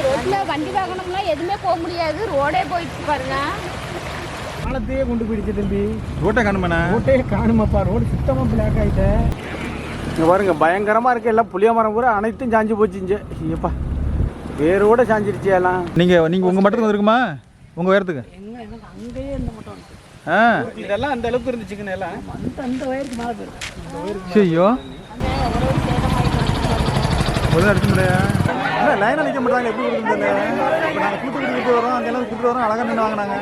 இந்த ரோட்ல வண்டி வாகனம்லாம் எதுவுமே போக முடியாது. ரோடே போயிட்டு பாருங்க. பாலத்தையே கொண்டு போயிடுச்சு தம்பி. ரோட்டை காணுமாண்ணா? ரோட்டே காணுமாப்பா. ரோடு சுத்தமாக பிளாக் ஆகிட்ட இங்கே பாருங்க பயங்கரமாக இருக்கு. எல்லாம் புளிய மரம் பூரா அனைத்தும் சாஞ்சு போச்சுங்க ஐயப்பா வேரோட சாஞ்சிருச்சு எல்லாம். நீங்கள் நீங்கள் உங்கள் மட்டத்துக்கு வந்திருக்குமா? உங்கள் உயரத்துக்கு? அங்கேயே இந்த மட்டும் ஆ. இதெல்லாம் அந்த அளவுக்கு இருந்துச்சுங்கண்ணே எல்லாம். அந்த அந்த வயருக்கு மேலே போயிருக்கு. ஐயோ. ஒரு அடிச்சு முடியா இல்லை லைன் அடிக்க மாட்டாங்க எப்படி கொடுக்குறது இப்போ நாங்கள் தூத்துக்குடிக்கு வரோம் அங்கெல்லாம் கூப்பிட்டு வரோம் அழகாக நின்று வாங்கினாங்க.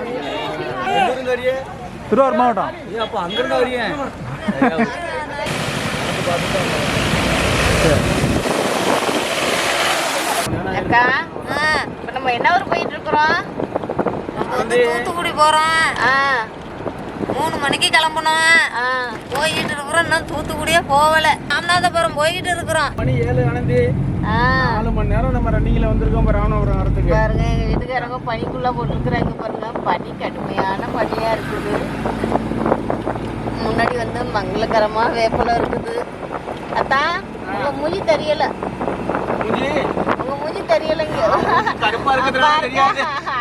திருவாரூர் மாவட்டம். அப்போ அங்கிருந்து வரீங்க அக்கா இப்போ நம்ம என்ன ஊர் போயிட்டு இருக்கிறோம்? வந்து தூத்துக்குடி போறோம். ஆ. மூணு மணிக்கு கிளம்பணும் ஆ போய்கிட்டு இருக்கிறோம். இன்னும் தூத்துக்குடியே போகல. ராமநாதபுரம் போய்கிட்டு இருக்கிறோம். மணி ஏழு ஆனந்தி. நாலு மணி நேரம் நம்ம ரன்னிங்கில் வந்திருக்கோம் ராமநாதபுரம் வரத்துக்கு பாருங்க எங்க வீட்டுக்காரங்க பனிக்குள்ள போட்டுருக்குறாங்க பாருங்க. பனி கடுமையான பனியா இருக்குது. முன்னாடி வந்து மங்களகரமா வேப்பல இருக்குது. அத்தா உங்க மூஞ்சி தெரியல. உங்க மூஞ்சி தெரியலங்க.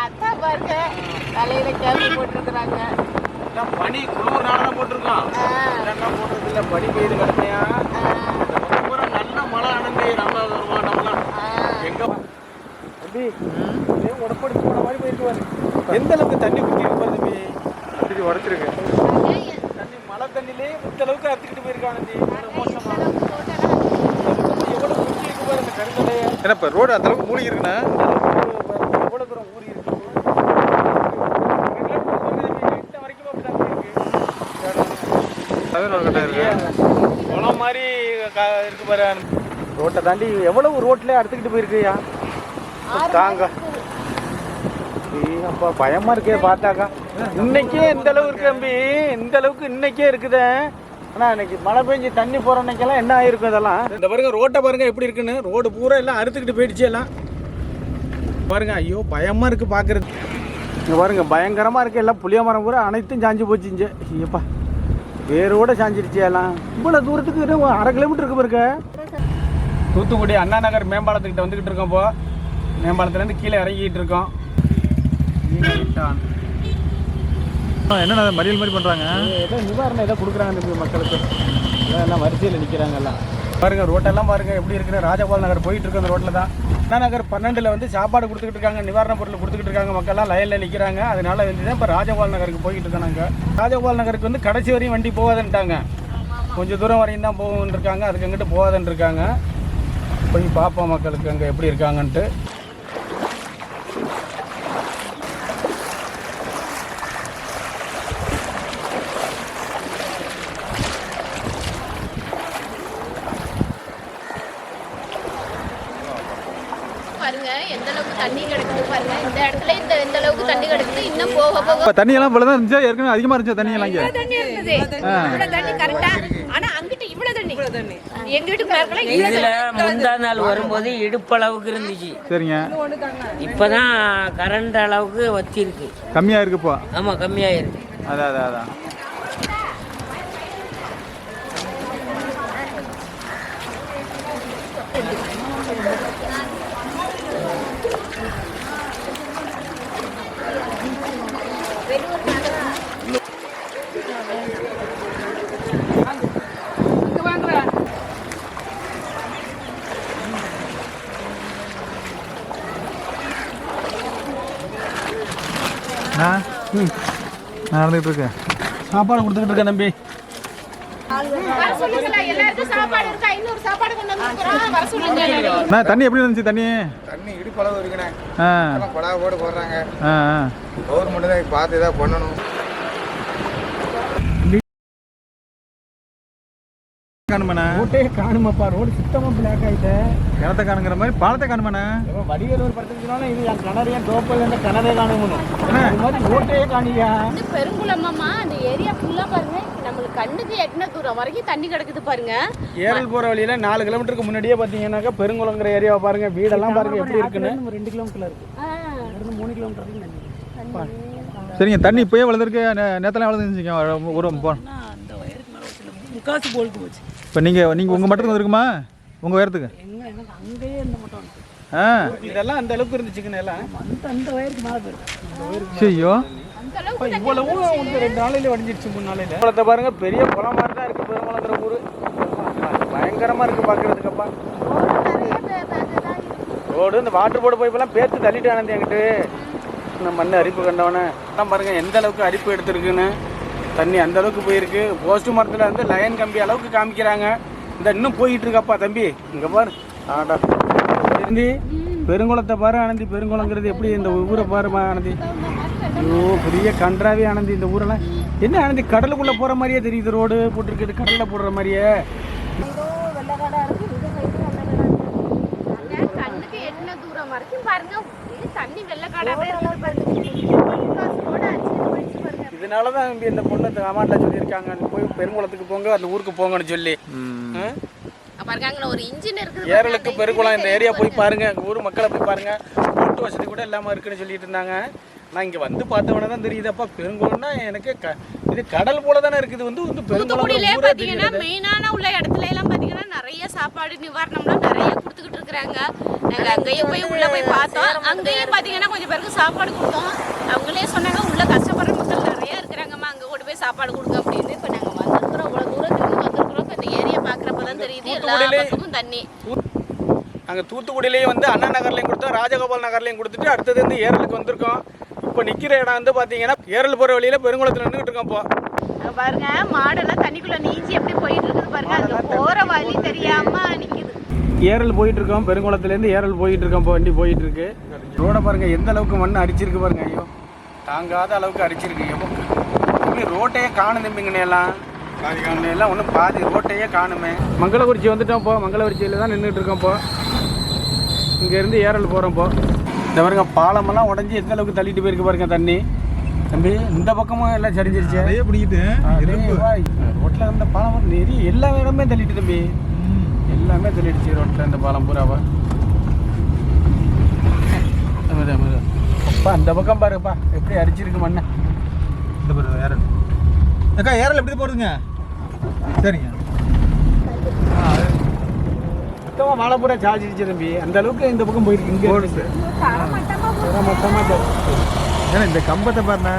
அத்தா பாருங்க. தலையில கேள்வி போட்டுருக்குறாங்க. எல்லாம் பனி குளிர்னால தான் போட்டிருக்கோம் இல்லைன்னா போடுறது இல்லை பனி பெய்யுது கடுமையா பூரா நல்ல மழை ஆனந்தி ராமநாதபுரம் மாவட்டம்லாம் எங்க தம்பி உடம்படிச்சு போன மாதிரி போயிட்டு எந்த அளவுக்கு தண்ணி குத்தி இருப்பாரு தம்பி அப்படி உடச்சிருக்கு தண்ணி மழை தண்ணிலே இந்த அளவுக்கு அறுத்துக்கிட்டு போயிருக்காங்க மோசமா. எவ்வளவு குத்தி இருக்கு பாரு இந்த கருங்கலைய ஏன்னா இப்போ ரோடு அந்த அளவுக்கு மூழ்கி இருக்குண்ணா எவ்வளவு தூரம் ஊறி இருக்கு இந்த வரைக்கும் அப்படிதான் இருக்கு. குளம் மாதிரி இருக்கு பாரு ரோட்டை தாண்டி எவ்வளவு ரோட்ல அடுத்துக்கிட்டு போயிருக்குயா? தாங்க. அப்பா பயமா இருக்கே பார்த்தாக்கா. இன்னைக்கே இந்த அளவு இருக்கு தம்பி இந்த அளவுக்கு இன்னைக்கே இருக்குதே. ஆனா இன்னைக்கு மழை பெஞ்சு தண்ணி போற அன்னைக்கெல்லாம் என்ன ஆயிருக்கும் இதெல்லாம்? இந்த பாருங்க ரோட்டை பாருங்க எப்படி இருக்குன்னு. ரோடு பூரா எல்லாம் அறுத்துக்கிட்டு போயிடுச்சு எல்லாம். பாருங்க ஐயோ பயமா இருக்கு பாக்குறது. இங்க பாருங்க பயங்கரமா இருக்கு. எல்லாம் புளிய மரம் பூரா அனைத்தும் சாஞ்சு போச்சுங்க. ஐயப்பா. வேரோட சாஞ்சிருச்சு எல்லாம். இவ்வளோ தூரத்துக்கு இன்னும் அரை கிலோமீட்டர் இருக்கு தூத்துக்குடி அண்ணா நகர் மேம்பாலத்துக்கிட்ட வந்துக்கிட்டு இருக்கோம் இப்போ மேம்பாலத்துலேருந்து கீழே இறங்கிட்டு இருக்கோம். என்னண்ணா மறியல் மாதிரி பண்ணுறாங்க ஏதோ நிவாரணம் ஏதோ கொடுக்குறாங்க மக்களுக்கு. எல்லாம் வரிசையில் நிற்கிறாங்க எல்லாம். பாருங்க ரோட்டெல்லாம் பாருங்க எப்படி இருக்குது ராஜபால் நகர் போயிட்டு இருக்கு அந்த ரோட்டில் தான். அண்ணா நகர் பன்னெண்டில் வந்து சாப்பாடு கொடுத்துக்கிட்டு இருக்காங்க நிவாரணப் பொருள் கொடுத்துக்கிட்டு இருக்காங்க மக்கள்லாம் லைனில் நிற்கிறாங்க அதனால வந்து தான் இப்போ ராஜபால் நகருக்கு போய்கிட்டு இருக்காங்க ராஜகோபால் ராஜபால் நகருக்கு வந்து கடைசி வரையும் வண்டி போகாதுன்ட்டாங்க. கொஞ்சம் தூரம் வரையும் தான் போகும்னு இருக்காங்க. அதுக்கு அங்கிட்டு போகாதுன்னு இருக்காங்க. போய் பார்ப்போம் மக்களுக்கு அங்கே எப்படி இருக்காங்கன்ட்டு பாருங்க எந்த அளவுக்கு தண்ணி கிடக்குது பாருங்க. இந்த இடத்துல இந்த எந்த அளவுக்கு தண்ணி கிடக்குது. இன்னும் போக போக இப்போ தண்ணியெல்லாம் இவ்வளோ தான் இருந்துச்சா? ஏற்கனவே அதிகமாக இருந்துச்சா தண்ணியெல்லாம் இங்கே? தண்ணி இருந்தது. இவ்வளவு தண்ணி. கரெக்டா ஆனா அங்கிட்ட இவ்வளவு தண்ணி. எங்க வீட்டுக்கு மேற்கொள்ள இதுல முந்தா நாள் வரும்போது இடுப்பளவுக்கு இருந்துச்சு. சரிங்க. இப்பதான் கரண்ட் அளவுக்கு வச்சிருக்கு கம்மியாக இருக்கு இப்போ? ஆமா கம்மியாயிருக்கு அதான் அதான் அதான். ஆ? ம். நடந்துகிட்டு இருக்கேன் சாப்பாடு கொடுத்துக்கிட்டு இருக்கேன் தம்பி. வர சொல்லுங்களா எல்லாருக்கும் சாப்பாடு இருக்கா? இன்னொரு சாப்பாடு கொண்டு வந்து வர சொல்லுங்க நான் தண்ணி எப்படி இருந்துச்சு தண்ணி? தண்ணி இடுப்பளவு இருக்குண்ணே. கொடா போட்டு போடுறாங்க. ஆ ஆ. கவர்மெண்ட் தான் பார்த்து இதாக பண்ணணும். காணுமாண்ணா? ரோட்டே காணுமாப்பா. ரோடு சுத்தமாக பிளாக் ஆகிட்ட கிணத்த காணுங்கிற மாதிரி பாலத்தை காணுமாண்ணா? வடிவேல் ஒரு படத்துக்கு இது என் கிணறு என் தோப்பை அந்த கிணறே காணுமணும் அது மாதிரி ரோட்டே காணியா வந்து பெருங்குளமாமா அந்த ஏரியா ஃபுல்லா பாருங்க. நம்மளுக்கு கண்ணுக்கு எட்டின தூரம் வரைக்கும் தண்ணி கிடக்குது பாருங்க. ஏரல் போற வழியில நாலு கிலோமீட்டருக்கு முன்னாடியே பாத்தீங்கன்னாக்கா பெருங்குளங்கிற ஏரியாவை பாருங்க. வீடெல்லாம் பாருங்க எப்படி இருக்குன்னு. ரெண்டு இருக்கு. ஆ, மூணு கிலோமீட்டர் சரிங்க தண்ணி இப்போயே வளர்ந்துருக்கு. நேத்தெல்லாம் வளர்ந்துருந்துச்சிங்க. ஒரு முக்காசு போல்ட்டு போச்சு. இப்போ நீங்கள் நீங்கள் உங்கள் மட்டத்துக்கு வந்திருக்குமா? உங்கள் உயரத்துக்கு? அங்கேயே இந்த மட்டும் ஆ. இதெல்லாம் அந்த அளவுக்கு இருந்துச்சுங்கண்ணே எல்லாம் ஐயோ. அந்த அளவுக்கு இவ்வளவும் வந்து ரெண்டு நாளையில வடிஞ்சிருச்சு மூணு நாளையில. குளத்தை பாருங்க பெரிய குளம் மாதிரி தான் இருக்கு பெருங்குளங்கிற ஊரு. பயங்கரமா இருக்கு பாக்குறதுக்கப்பா. ரோடு இந்த வாட்டர் போர்டு போய்ப்பெல்லாம் பேத்து தள்ளிட்டு ஆனந்தி என்கிட்ட. இந்த மண் அரிப்பு கண்டவனே. பாருங்க எந்த அளவுக்கு அரிப்பு எடுத்திருக்குன்னு. தண்ணி அந்த அளவுக்கு போயிருக்கு. போஸ்ட் மரத்தில் வந்து லயன் கம்பி அளவுக்கு காமிக்கிறாங்க. இந்த இன்னும் போயிட்டு இருக்கப்பா தம்பி. இங்க பாரு. ஆடா. ஆனந்தி பெருங்குளத்தை பாரு ஆனந்தி பெருங்குளங்கிறது எப்படி இந்த ஊரை பாருமா ஆனந்தி ஐயோ பெரிய கன்றாவே ஆனந்தி இந்த ஊரெல்லாம். என்ன ஆனந்தி கடலுக்குள்ள போற மாதிரியே தெரியுது ரோடு போட்டிருக்குது கடல்ல போடுற மாதிரியே. பாருங்க, தண்ணி வெள்ளக்காடாவே இருக்குது இதனால தான் இங்க இந்த பொண்ணை அம்மாட்ட சொல்லியிருக்காங்க. போய் பெருங்குளத்துக்கு போங்க அந்த ஊருக்கு போங்கன்னு சொல்லி. ஏரலுக்கு பெருங்குளம் இந்த ஏரியா போய் பாருங்க அங்க ஊர் மக்களை போய் பாருங்க. ஓட்டு வசதி கூட இல்லாம இருக்குன்னு சொல்லிட்டு இருந்தாங்க. நான் இங்க வந்து பார்த்தவன தான் தெரியுதப்பா. பெருங்குளம்னா எனக்கு க- இது கடல் போல தானே இருக்குது. வந்து வந்து பெருங்குளம் தெரியுது. மெயினான உள்ள இடத்துல எல்லாம் பாத்தீங்கன்னா நிறைய சாப்பாடு நிவாரணம்லாம் நிறைய கொடுத்துக்கிட்டு இருக்கிறாங்க. நாங்க அங்கேயும் போய் உள்ள போய் பார்த்தோம். அங்கேயும் பாத்தீங்கன்னா கொஞ்சம் பேருக்கு சாப்பாடு கொடுத்தோம். அவங்களே சொன்னாங்க உள்ள கஷ்டப்படுற மக்கள் நிறைய இருக்கிறாங்கம்மா அங்க கொண்டு போய் சாப்பாடு கொடுங்க அப்படின்னு இப்ப நாங்க வந்திருக்கிறோம். இவ்வளவு தூரத்துக்கு வந்திருக்கிறோம். இப்ப இந்த ஏரியா பாக்குறப்பதான் தெரியுது. எல்லா பக்கமும் தண்ணி. அங்க தூத்துக்குடியிலேயே வந்து அண்ணா நகர்லையும் கொடுத்தோம் ராஜகோபால் நகர்லையும் கொடுத்துட்டு அடுத்தது வந்து ஏரலுக்கு வந்திருக்கோம். இப்போ நிக்கிற இடம் வந்து பாத்தீங்கன்னா ஏரல் போற வழியில பெருங்குளத்துல நின்றுட்டு இருக்கோம் இப்போ. பாருங்க மாடெல்லாம் தண்ணிக்குள்ள நீஞ்சி எப்படி போயிட்டு இருக்குது பாருங்க. அங்க போற வழி தெரியாம நிக்குது. ஏரல் போயிட்டு இருக்கோம் பெருங்குளத்துலேருந்து ஏரல் போயிட்டு இருக்கோம் இப்போ வண்டி போயிட்டு இருக்கு. ரோட பாருங்க எந்த அளவுக்கு மண் அடிச்சிருக்கு பாருங்க ஐயோ. தாங்காத அளவுக்கு அடிச்சிருக்கு எவ்வளோ தம்பி ரோட்டையே காணும் தம்பிங்கண்ணே எல்லாம் எல்லாம் ஒன்றும் பாதி ரோட்டையே காணுமே. மங்களகுறிச்சி வந்துட்டோம் இப்போ மங்களகுறிச்சியில் தான் நின்றுட்டு இருக்கோம் இப்போ இங்கேருந்து ஏரல் போகிறோம் இப்போ இந்த பாருங்க பாலமெல்லாம் உடஞ்சி எந்த அளவுக்கு தள்ளிட்டு போயிருக்கு பாருங்க தண்ணி. தம்பி இந்த பக்கமும் எல்லாம் சரிஞ்சிருச்சு. நிறைய பிடிக்கிட்டு இரும்பு. ரோட்டில் இருந்த பாலம் நிறைய எல்லா இடமே தள்ளிட்டு தம்பி. எல்லாமே தள்ளிடுச்சு ரோட்டில் இந்த பாலம் பூராவா. அப்பா அந்த பக்கம் பாருப்பா. எப்படி அரிச்சிருக்கு மண்ணை. இந்த பாரு ஏரல் அக்கா ஏரல் எப்படி போடுதுங்க? சரிங்க. மொத்தமாக மழை பூரா சார்ஜிடுச்சு தம்பி. அந்த அளவுக்கு இந்த பக்கம் போயிருக்கு இங்கே ஓடுச்சு மொத்தமாக ஏன்னா இந்த கம்பத்தை பாருண்ணா.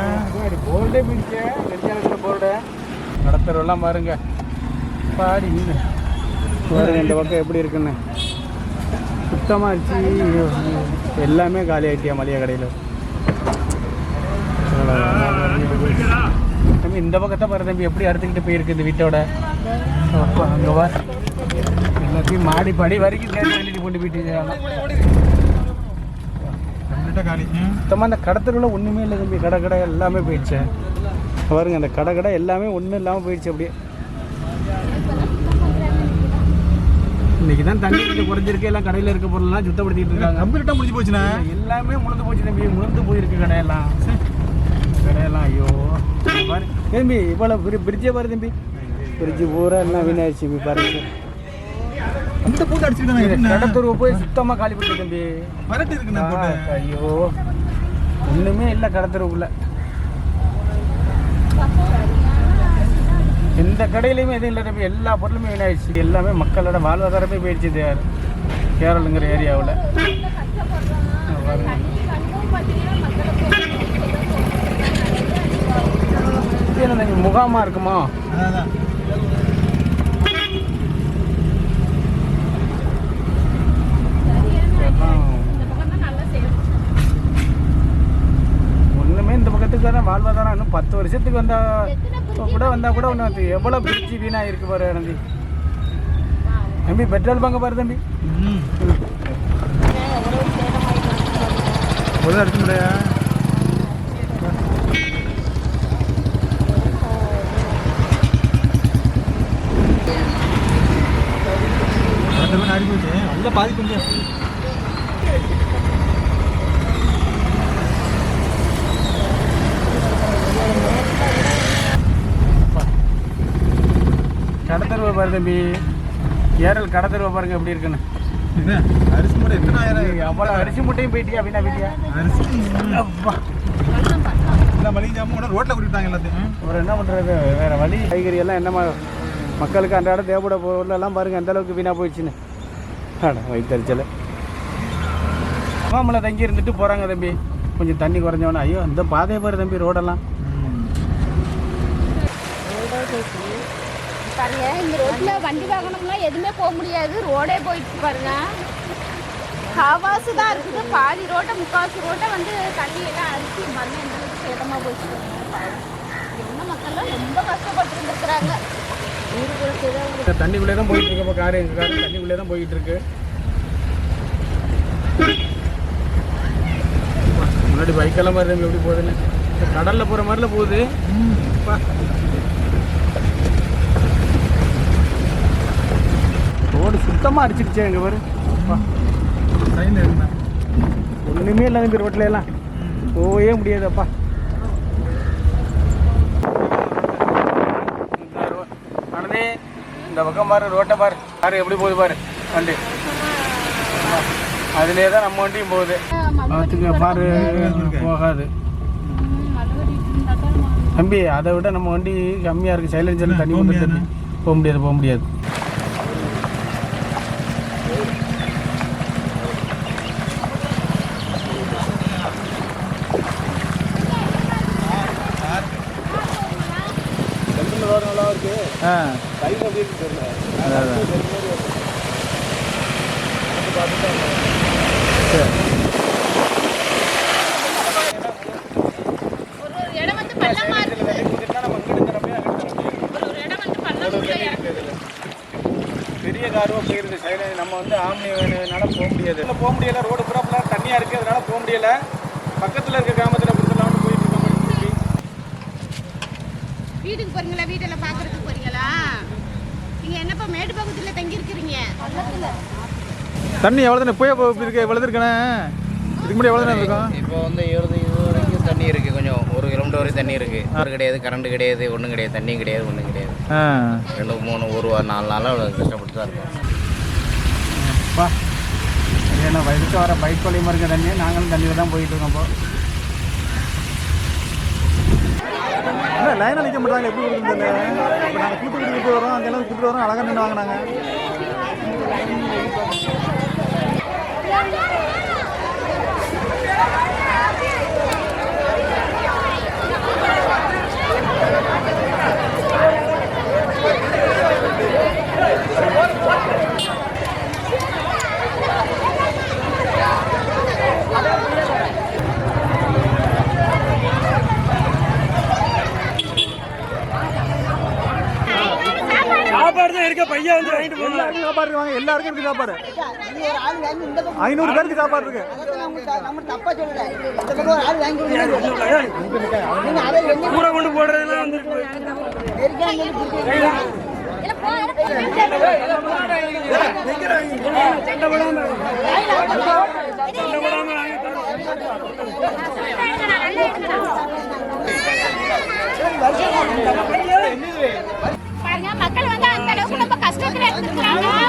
போல்டே பிடிச்ச நெஞ்சாலத்தில் போல்டு நடத்துறவெல்லாம் பாருங்க. பாடி. பாருங்க இந்த பக்கம் எப்படி இருக்குன்னு. சுத்தமாக இருந்துச்சு. எல்லாமே காலி ஆயிட்டியா மளிகை கடையில்? தம்பி இந்த பக்கத்தை பாரு தம்பி எப்படி அறுத்துக்கிட்டு போயிருக்கு இந்த வீட்டோட? அப்பா, அங்க வா. எல்லாத்தையும் மாடி படி வரைக்கும் தள்ளிட்டு கொண்டு போயிட்டு. சுத்தமாக அந்த கடத்தருவில் ஒன்றுமே இல்லை தம்பி. கடை கடை எல்லாமே போயிடுச்சு. பாருங்க அந்த கடை கடை எல்லாமே ஒன்றும் இல்லாமல் போயிடுச்சு அப்படியே. இன்னைக்கு தான் தண்ணி கொஞ்சம் குறைஞ்சிருக்கு. எல்லாம் கடையில் இருக்க பொருள்லாம் சுத்தப்படுத்திட்டு இருக்காங்க. கம்ப்ளீட்டாக முடிஞ்சு போச்சுண்ணா. எல்லாமே முழுந்து போச்சு தம்பி. முழுந்து போயிருக்கு கடையெல்லாம். கடையெல்லாம் ஐயோ. தம்பி இவ்வளோ பிரிட்ஜே பாரு தம்பி. பிரிட்ஜு பூரா எல்லாம் வீணாயிடுச்சு தம்பி பாருங்க அந்த பூட்டு அடிச்சுக்கிட்டாங்க கடத்தூர்வை போய் சுத்தமாக காலி பண்ணிட்டு தம்பி. ஐயோ. ஒண்ணுமே இல்லை கடத்தருக்குள்ள. எந்த கடையிலையுமே எதுவும் இல்லை தம்பி. எல்லா பொருளுமே வீணாயிடுச்சு எல்லாமே மக்களோட வாழ்வாதாரமே போயிடுச்சு கேரளுங்கிற ஏரியாவில். முகாமா இருக்குமா? அதான் எல்லாம் ஒண்ணுமே இந்த பக்கத்துக்கு தான் வாழ்வாதாரம் இன்னும் பத்து வருஷத்துக்கு வந்தா கூட வந்தா கூட ஒன்று எவ்வளோ பிரிச்சு வீணா இருக்கு பாரு நம்பி தம்பி பெட்ரோல் பங்கு பாரு தம்பி. ஒரு அடிச்சு முடியா? பாதிக்க முடியாது கடத்தருவை பாரு தம்பி. ஏரல் கடத்தருவை பாருங்க எப்படி இருக்குன்னு. அரிசி மூட்டை எத்தனை ஆயிரம் அவ்வளோ அரிசி முட்டையும் போயிட்டியா வீணா வீட்டியா அரிசி அப்பா. எல்லாம் மளிகை ஜாமான் கூட ரோட்டில் கூட்டிட்டாங்க எல்லாத்தையும். அப்புறம் என்ன பண்ணுறது வேற வழி. காய்கறி எல்லாம் என்னமா? மக்களுக்கு அன்றாட தேவைப்பட பொருள் எல்லாம் பாருங்க எந்த அளவுக்கு வீணாக போயிடுச்சுன்னு. அட வயிற்றுச்சல் மாமலை தங்கி இருந்துட்டு போகிறாங்க தம்பி கொஞ்சம் தண்ணி குறைஞ்சவொன்னே ஐயோ இந்த பாதையை பாரு தம்பி ரோடெல்லாம் பாருங்க இந்த ரோட்ல வண்டி வாகனம்லாம் எதுவுமே போக முடியாது ரோடே போயிட்டு பாருங்க காவாசு தான் இருக்குது பாதி ரோட்டை முக்காசு ரோட்டை வந்து தண்ணி எல்லாம் அரிசி மண் எந்த சேதமா என்ன மக்கள்லாம் ரொம்ப கஷ்டப்பட்டு இருந்துருக்குறாங்க தண்ணிக்குள்ளே தான் போயிட்டு இருக்கு. இப்போ காரு எங்கள் காரு தண்ணிக்குள்ளே தான் போயிட்டு இருக்கு. முன்னாடி பைக்கெல்லாம் மாதிரி எப்படி போகுதுன்னு. கடல்ல போகிற மாதிரில போகுது. ரோடு சுத்தமாக அடிச்சிடுச்சே எங்கள் பாரு. ஒன்றுமே இல்லை தம்பி ரோட்ல எல்லாம். போகவே முடியாதுப்பா இந்த ரோ- ஆனந்தே, இந்த பக்கம் பாரு ரோட்டை பாரு. பாரு எப்படி போகுது பாரு. வண்டி. அதுலேயே தான் நம்ம வண்டியும் போகுது. பார்த்துக்க பாரு போகாது. தம்பி அதை விட நம்ம வண்டி கம்மியாக இருக்குது சைலன்சரில் தண்ணி வந்து போக முடியாது போக முடியாது ஆ அதான் அதான். சரி ஒரு ஒரு இடம் வந்து பள்ளமா இருக்குது ஒரு ஒரு இடம் வந்து பள்ளமுள்ள இடம் பெரிய காருவா போயிருது சைலண்ட் நம்ம வந்து ஆம்னி வேணுனால போக முடியாது. இல்லை போக முடியல. ரோடு பூரா தண்ணியாக இருக்குது அதனால போக முடியல. பக்கத்தில் இருக்க கிராமத்தில் கொடுத்துடலாம்னு போயிட்டு இருக்கோம். வீட்டுக்கு போறீங்களா? வீட்டெல்லாம் பார்க்கறதுக்கு போறீங்களா? நீங்க என்னப்பா மேடு பக்கத்துல தங்கி இருக்கிறீங்க தண்ணி எவ்வளோ தானே போய் இருக்கு. எவ்வளோ இருக்கண்ணே? இதுக்கு முன்னாடி எவ்வளோ தானே இருக்கும்? இப்போ வந்து இருபது இது வரைக்கும் தண்ணி இருக்குது கொஞ்சம் ஒரு கிலோமீட்டர் வரைக்கும் தண்ணி இருக்குது பவர் கிடையாது கரண்ட் கிடையாது ஒன்றும் கிடையாது தண்ணியும் கிடையாது ஒன்றும் ரெண்டு மூணு ஒரு நாலு நாளாக கஷ்டப்பட்டு தான் இருக்கோம் அப்பா ஏன்னா வயதுக்கு வர பைக் வழியமாக இருக்க தண்ணியை நாங்களும் தண்ணியில் தான் போயிட்டு இருக்கோம் இப்போ இல்லை லைனாக நிற்க மாட்டாங்க எப்படி கொடுக்குறது இப்போ நாங்கள் தூத்துக்குடி விட்டு வரோம் அங்கெல்லாம் கூப்பிட்டு வரோம் அழகாக நின்று வாங்கினாங்க. எல்லாருக்கும் சாப்பாடு இருக்கு சாப்பாடு ஐநூறு பேருக்கு சாப்பாடு இருக்கு பாருங்க மக்கள் வந்து அந்த அளவுக்கு நம்ம கஷ்டத்துல இருந்திருக்கிறாங்க பாருங்க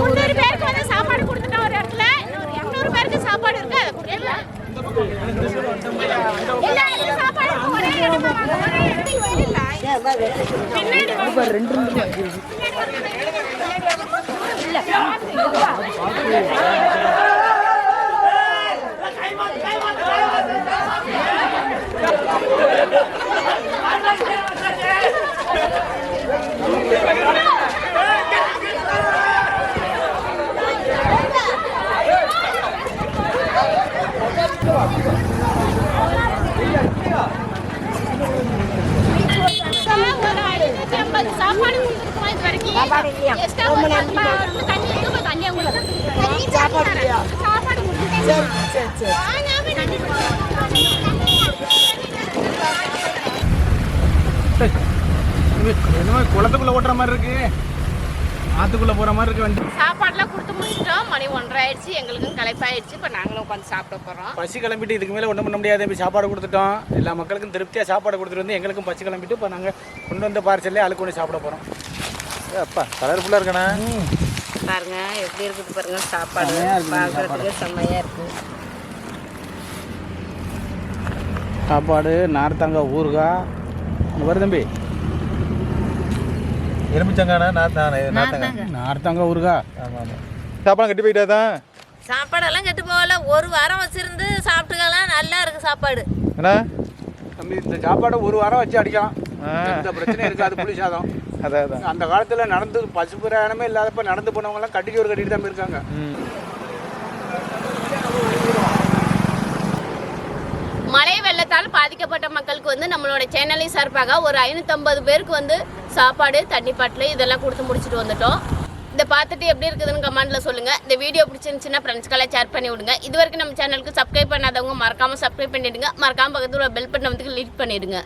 முந்நூறு பேருக்கு வந்து சாப்பாடு கொடுத்துட்டோம் ஒரு இடத்துல? இன்னொரு பேருக்கு சாப்பாடு இருக்கு? அதை கொடுக்கல சாப்பாடு ஒரே இடமா ஒரே இடத்துல. இல்ல. பின்னாடி வாங்க. இல்ல. ஒரு ஐநூத்தி ஐம்பது சாப்பாடு கொடுத்துருக்கோம் இது வரைக்கும். Extra ஒரு நம்ம வந்து தண்ணி இருக்கு, இப்ப தண்ணி அவங்களுக்கு கொடுத்துருக்கோம். சாப்பாடு என்னமோ குளத்துக்குள்ளே ஓட்டுற மாதிரி இருக்கு. ஆத்துக்குள்ள போற மாதிரி இருக்க வண்டி. சாப்பாடுலாம் கொடுத்து முடிச்சிட்டோம். மணி ஒன்றரை ஆயிடுச்சு எங்களுக்கும் களைப்பாயிடுச்சு. இப்போ நாங்களும் உட்காந்து சாப்பிட போகிறோம் பசி கிளம்பிட்டு இதுக்கு மேலே ஒன்றும் பண்ண முடியாது. இப்போ சாப்பாடு கொடுத்துட்டோம். எல்லா மக்களுக்கும் திருப்தியாக சாப்பாடு கொடுத்துட்டு வந்து எங்களுக்கும் பசி கிளம்பிட்டு இப்போ நாங்கள் கொண்டு வந்த பார்சல்லே ஆளுக்கு ஒன்று சாப்பிட போகிறோம் அப்பா கலர்ஃபுல்லாக இருக்கண்ணா பாருங்க எப்படி இருக்குது பாருங்க சாப்பாடு. இருக்குது பார்க்கறதுக்கு செம்மையா இருக்கு. சாப்பாடு நார்த்தாங்க ஊறுகாய் இங்க வரு தம்பி. எலுமிச்சங்கானா நாத்தாங்க நாத்தாங்க நார்த்தாங்க. ஊறுகாய் ஆமாம் ஆமாம் சாப்பாடு கட்டி போயிட்டா தான் சாப்பாடெல்லாம் கெட்டு போகல. ஒரு வாரம் வச்சிருந்து சாப்பிட்டுக்கலாம். நல்லா இருக்கு சாப்பாடு. அண்ணா தம்பி இந்த சாப்பாடை ஒரு வாரம் வச்சு அடிக்கலாம். எந்த பிரச்சனையும் இருக்காது புளி சாதம். அதான் அதான். அந்த காலத்தில் நடந்து பசு பிரயாணமே இல்லாதப்ப நடந்து போனவங்கலாம் கட்டிச்சோறு கட்டிட்டு தான் இருக்காங்க மழை வெள்ளத்தால் பாதிக்கப்பட்ட மக்களுக்கு வந்து நம்மளோட சேனலை சார்பாக ஒரு ஐநூற்றம்பது பேருக்கு வந்து சாப்பாடு தண்ணி பாட்டில் இதெல்லாம் கொடுத்து முடிச்சுட்டு வந்துட்டோம். இதை பார்த்துட்டு எப்படி இருக்குதுன்னு கமெண்ட்ல சொல்லுங்க. இந்த வீடியோ பிடிச்சிருந்துச்சுன்னா ஃப்ரெண்ட்ஸ்க்கெல்லாம் ஷேர் பண்ணி விடுங்க. இது வரைக்கும் நம்ம சேனலுக்கு சப்ஸ்கிரைப் பண்ணாதவங்க மறக்காம சப்ஸ்கிரைப் பண்ணிடுங்க. மறக்காம பக்கத்துல பெல் பட்டன் வந்து கிளிக் பண்ணிடுங்க.